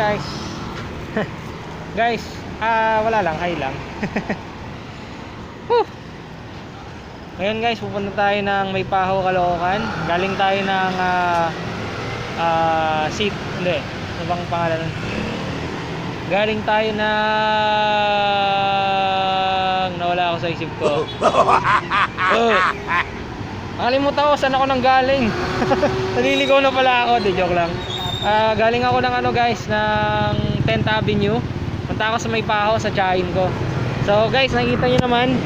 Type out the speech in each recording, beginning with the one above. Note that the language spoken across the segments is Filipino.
guys. guys, ah wala lang, hi lang. Ngayon guys, pupunta tayo ng May Paho, Caloocan. Galing tayo ng ah ah, seat, hindi. Ano bang pangalan? Galing tayo ng nawala ako sa isip ko. Oh. Nakalimutan ko saan ako nang galing. Naliligaw na pala ako, di joke lang. Ah, galing ako ng ano guys, ng 10th Avenue. Punta ako sa May Paho sa Chain ko. So guys, nakikita niyo naman,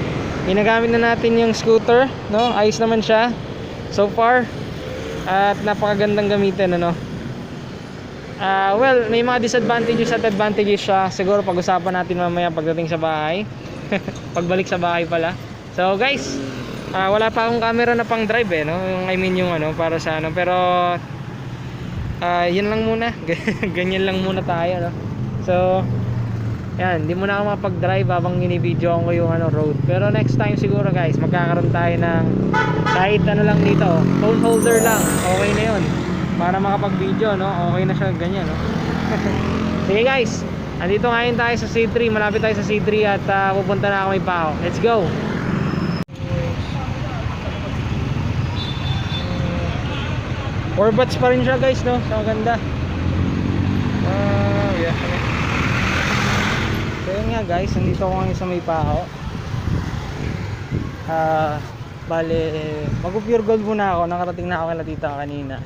ginagamit na natin yung scooter, no? Ayos naman siya so far. At napakagandang gamitin, ano? Ah, well, may mga disadvantages at advantages siya. Siguro pag-usapan natin mamaya pagdating sa bahay. Pagbalik sa bahay pala. So guys, ah, wala pa akong camera na pang drive eh, no? Yung I mean yung ano para sa ano, pero ah, yun lang muna. Ganyan lang muna tayo, no? So, yan, hindi muna ako mapag-drive habang inibidyo ko yung ano, road. Pero next time siguro guys, magkakaroon tayo ng kahit ano lang dito, phone holder lang. Okay na yun. Para makapag-video, no? Okay na siya ganyan, no? Sige guys, andito ngayon tayo sa C3. Malapit tayo sa C3 at ah, pupunta na ako may pao. Let's go! Four bats pa rin siya guys, no? So maganda. Ah, yeah. So yun nga guys, nandito ako ngayon sa may paho. Ah, bale, mag-pure gold muna ako. Nakarating na ako kay tita kanina.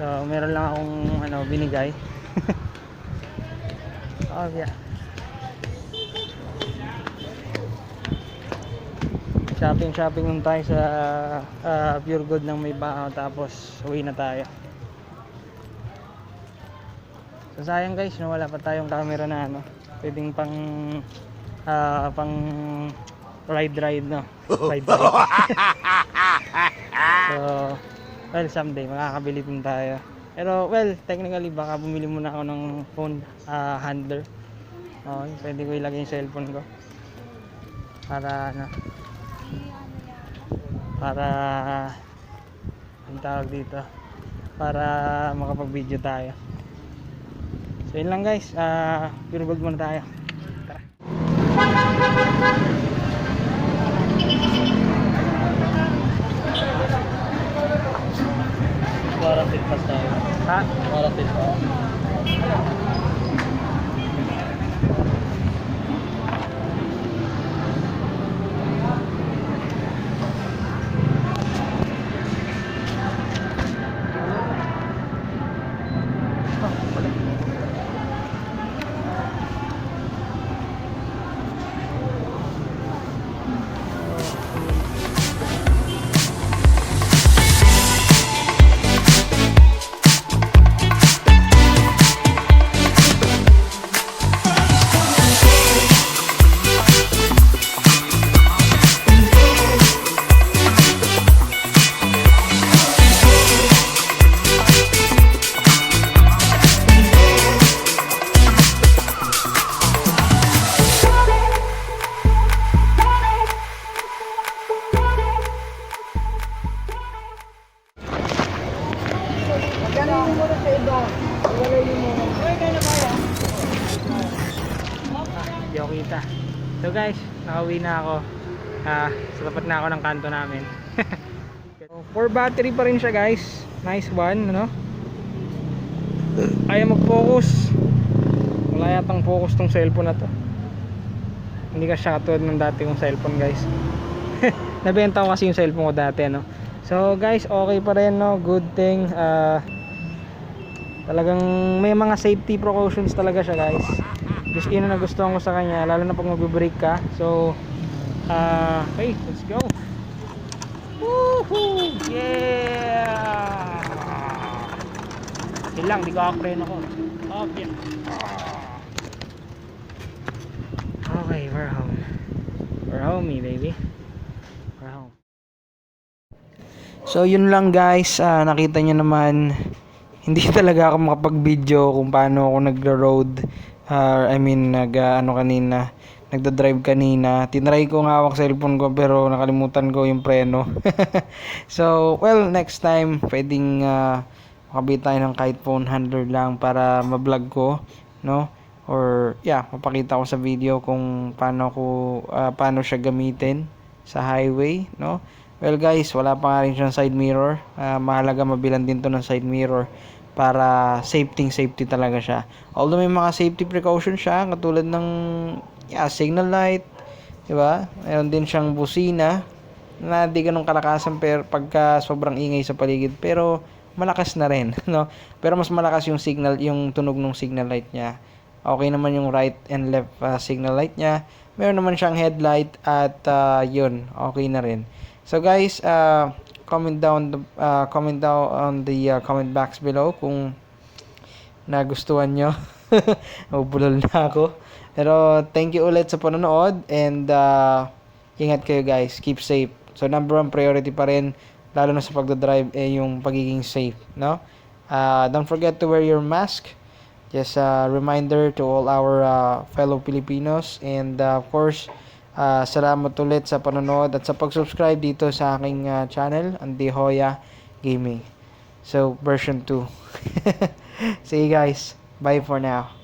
So, meron lang akong ano, binigay. oh, yeah. Shopping shopping nun tayo sa ah, Pure Gold ng may bahaw tapos uwi na tayo. So sayang guys, no, wala pa tayong camera na ano. Pwedeng pang ah, pang ride ride no. Ride ride. so well someday makakabili din tayo. Pero well, technically baka bumili muna ako ng phone ah, handler. Okay, pwede ko ilagay yung cellphone ko. Para ano para ang tawag dito para makapag-video tayo. So yun lang guys, ah pure gold muna tayo. Tara. Parang pitpas tayo. Ha? Pitpas. Hindi kita. So guys, nakauwi na ako. Ah, sa tapat na ako ng kanto namin. so, for battery pa rin siya guys. Nice one, ano? Ayaw mag-focus. Wala yatang focus tong cellphone na to. Hindi ka siya ng dati kong cellphone guys. Nabenta ko kasi yung cellphone ko dati, no? So guys, okay pa rin, no? Good thing. Ah, talagang may mga safety precautions talaga siya guys gusto yun ang nagustuhan ko sa kanya lalo na pag magbe-brake ka. So ah okay let's go. Woohoo! yeah! Yun lang di ko ako ako. Okay. Okay we're home. We're home baby. We're home. So yun lang guys, Ah, nakita nyo naman hindi talaga ako makapag-video kung paano ako nagro-road. Ah, I mean, nag ah, ano kanina, nagda-drive kanina. Tinry ko nga hawak cellphone ko pero nakalimutan ko yung preno. so, well, next time pwedeng ah, makabit tayo ng kahit phone handler lang para ma-vlog ko, no? Or yeah, mapakita ko sa video kung paano ko ah, paano siya gamitin sa highway, no? Well guys, wala pa nga rin siyang side mirror. Ah, mahalaga mabilan din to ng side mirror para safety safety talaga siya. Although may mga safety precautions siya katulad ng yeah, signal light, 'di ba? Meron din siyang busina na di ganun kalakasan pero pagka sobrang ingay sa paligid pero malakas na rin, no? Pero mas malakas yung signal, yung tunog ng signal light niya. Okay naman yung right and left ah, signal light niya. Meron naman siyang headlight at ah, yun, okay na rin. So guys, uh, comment down the uh, comment down on the uh, comment box below kung nagustuhan nyo. Mabulol na ako. Pero thank you ulit sa panonood and uh, ingat kayo guys. Keep safe. So number one priority pa rin lalo na sa pagdadrive eh yung pagiging safe, no? Uh, don't forget to wear your mask. Just a reminder to all our uh, fellow Filipinos and uh, of course uh, salamat ulit sa panonood at sa pag-subscribe dito sa aking uh, channel, Antihoya Gaming. So version 2. See you guys. Bye for now.